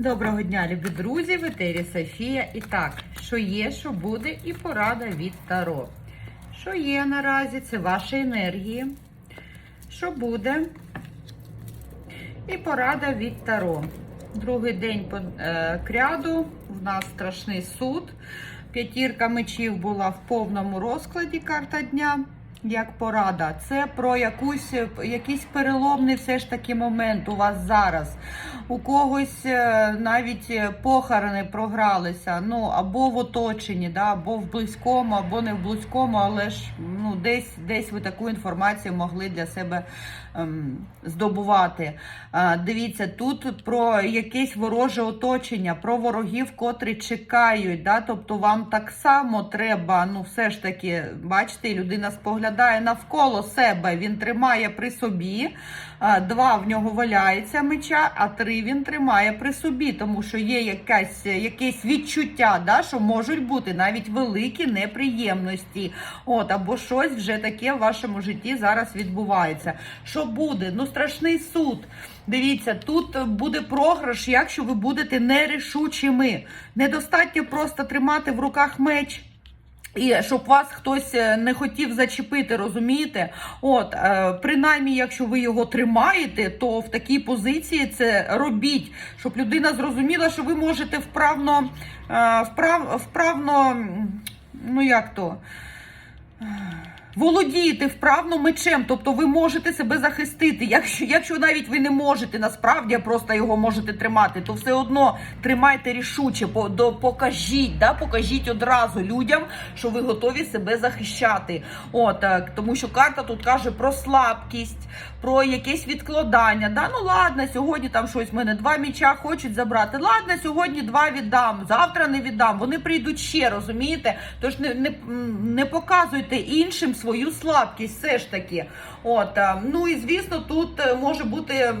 Доброго дня, любі друзі! В етері Софія. І так, що є, що буде, і порада від Таро. Що є наразі, це ваші енергії. Що буде? І порада від Таро. Другий день по е, кряду. В нас страшний суд. П'ятірка мечів була в повному розкладі карта дня. Як порада, це про якусь, якийсь переломний все ж таки момент у вас зараз. У когось е, навіть е, похорони програлися, ну або в оточенні, да, або в близькому, або не в близькому, але ж десь, десь ви таку інформацію могли для себе ем, здобувати. А, дивіться, тут про якесь вороже оточення, про ворогів, котрі чекають. Да, тобто вам так само треба, ну все ж таки, бачите, людина споглядає навколо себе, він тримає при собі. А, Два в нього валяється меча, а три він тримає при собі, тому що є якась, якесь відчуття, да, що можуть бути навіть великі неприємності. От, або щось вже таке в вашому житті зараз відбувається. Що буде? Ну, страшний суд. Дивіться, тут буде програш, якщо ви будете нерішучими. Недостатньо просто тримати в руках меч. І щоб вас хтось е, не хотів зачепити, розумієте? От, е, принаймні, якщо ви його тримаєте, то в такій позиції це робіть, щоб людина зрозуміла, що ви можете вправно, е, вправ, вправно, ну як то. Володієте вправно мечем, тобто ви можете себе захистити. Якщо якщо навіть ви не можете насправді, просто його можете тримати, то все одно тримайте рішуче, по, до, покажіть, да, покажіть одразу людям, що ви готові себе захищати. От, так, Тому що карта тут каже про слабкість, про якесь відкладання. Да? Ну ладно, сьогодні там щось в мене два міча хочуть забрати. Ладно, сьогодні два віддам, завтра не віддам. Вони прийдуть ще, розумієте? Тож не, не, не показуйте іншим свою слабкість, все ж таки. От, ну і звісно, тут е, може бути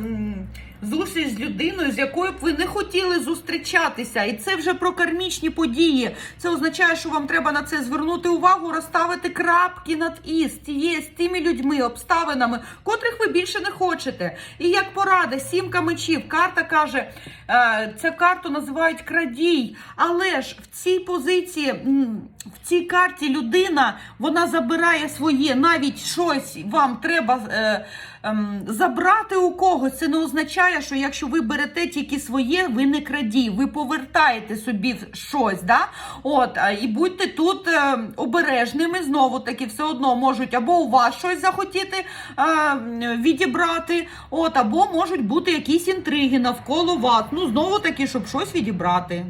зустріч з людиною, з якою б ви не хотіли зустрічатися. І це вже про кармічні події. Це означає, що вам треба на це звернути увагу, розставити крапки над і з тими людьми, обставинами, котрих ви більше не хочете. І як порада, сімка мечів, карта каже, е, цю карту називають крадій, але ж в цій позиції, в цій карті людина вона забирає своє, навіть щось вам треба е, ем, забрати у когось. Це не означає, що якщо ви берете тільки своє, ви не крадій, ви повертаєте собі щось. Да? От, і будьте тут е, обережними, знову таки, все одно можуть або у вас щось захотіти е, відібрати, от, або можуть бути якісь інтриги навколо вас. Ну, знову таки, щоб щось відібрати.